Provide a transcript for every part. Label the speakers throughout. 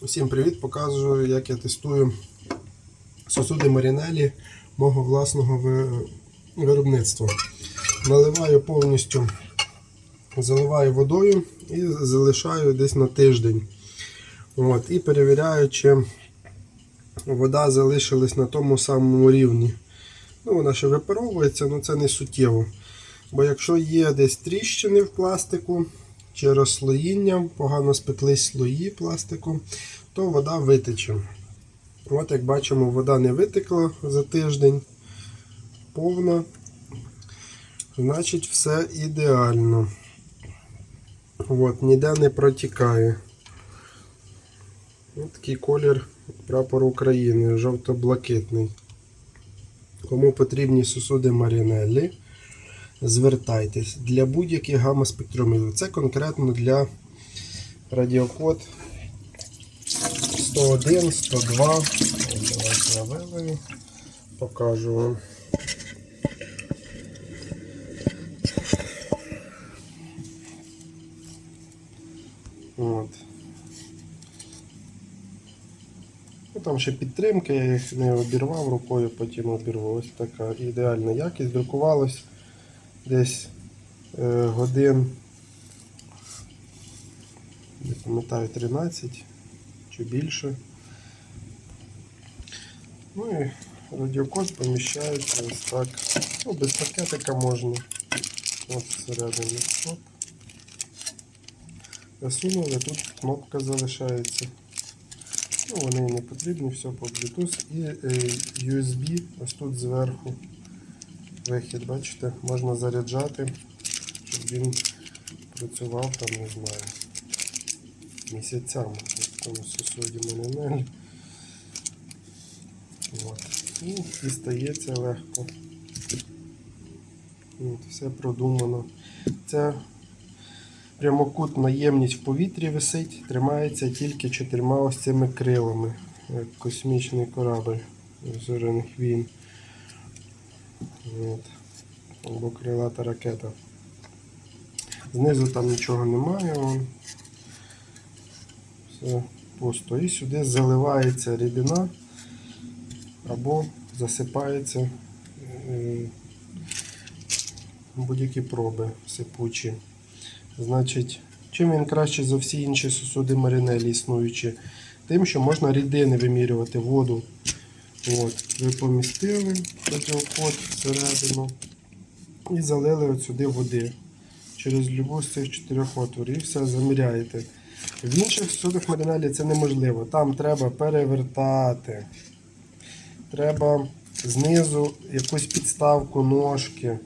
Speaker 1: Усім привіт! Показую, як я тестую сосуди Марінелі мого власного виробництва. Наливаю повністю, заливаю водою і залишаю десь на тиждень. От, і перевіряю, чи вода залишилась на тому самому рівні. Ну, вона ще випаровується, але це не суттєво. Бо якщо є десь тріщини в пластику чи розслоїння, погано спеклись слої пластику, то вода витече. От як бачимо, вода не витекла за тиждень, повна. Значить, все ідеально. От, ніде не протікає. Ось такий колір прапору України, жовто-блакитний. Кому потрібні сосуди Марінеллі, звертайтесь для будь-яких гамма-спектромів. Це конкретно для радіокод 101, 102. Давайте вилию, покажу вам. От. Ну, там ще підтримки, я їх не обірвав рукою, потім обірвав. Ось така ідеальна якість. Друкувалось десь е, годин, не пам'ятаю, 13 чи більше. Ну і радіокод поміщається ось так. Ну, без пакетика можна. От всередині. Оп. Засунули, тут кнопка залишається. Ну, вони не потрібні, все по Bluetooth. І е, USB ось тут зверху. Вихід, бачите, можна заряджати, щоб він працював там, не знаю, місяцями тому сусоді мене. От. І дістається легко. От, все продумано. Це прямокутна ємність в повітрі висить, тримається тільки чотирма ось цими крилами, як космічний корабль зоряних війн. От. Або крилата ракета. Знизу там нічого немає. Вон. Все пусто. І сюди заливається рідина або засипається е, будь-які проби сипучі. Значить, чим він краще за всі інші сосуди Марінелі існуючі? Тим, що можна рідини вимірювати воду. От, ви помістили радіокод всередину і залили сюди води через любу з цих чотирьох отворів і все заміряєте. В інших сосудах Марінелі це неможливо. Там треба перевертати. Треба знизу якусь підставку ножки.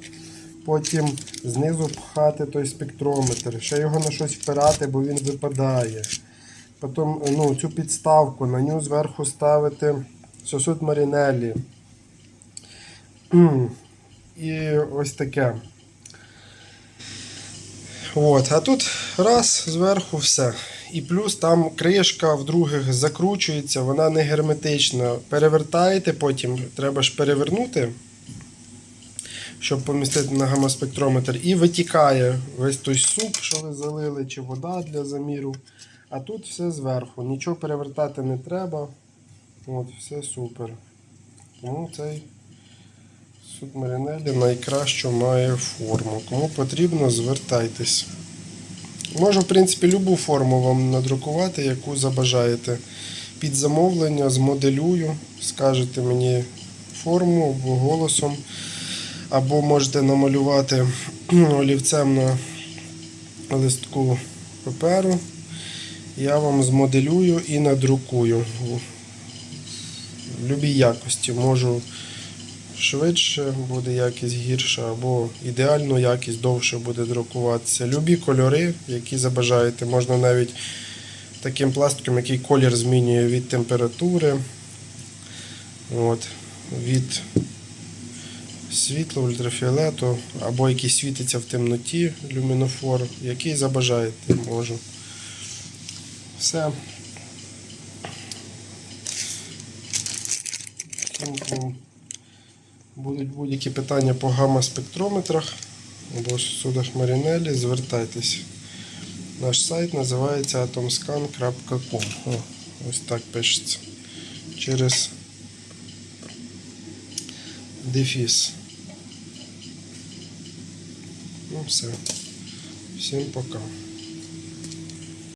Speaker 1: Потім знизу пхати той спектрометр, ще його на щось впирати, бо він випадає. Потім ну, цю підставку на нього зверху ставити сосуд Марінеллі. М. І ось таке. От, а тут раз, зверху все. І плюс там кришка в других закручується, вона не герметична. Перевертаєте потім, треба ж перевернути, щоб помістити на гамаспектрометр. І витікає весь той суп, що ви залили, чи вода для заміру. А тут все зверху. Нічого перевертати не треба. От, все супер. Тому цей суд Марінелі найкращу має форму. Кому потрібно, звертайтесь. Можу, в принципі, любу форму вам надрукувати, яку забажаєте. Під замовлення змоделюю, скажете мені форму або голосом, або можете намалювати олівцем на листку паперу. Я вам змоделюю і надрукую будь-якій якості. Можу швидше буде якість гірша, або ідеальну якість довше буде друкуватися. Любі кольори, які забажаєте, можна навіть таким пластиком, який колір змінює від температури, от, від світла, ультрафіолету, або який світиться в темноті, люмінофор, який забажаєте, можу. Все. Кому Будуть будь-які питання по гамма-спектрометрах або судах Марінелі, звертайтесь. Наш сайт називається atomscan.com. Ось так пишеться. Через дефіс. Ну все. Всім пока.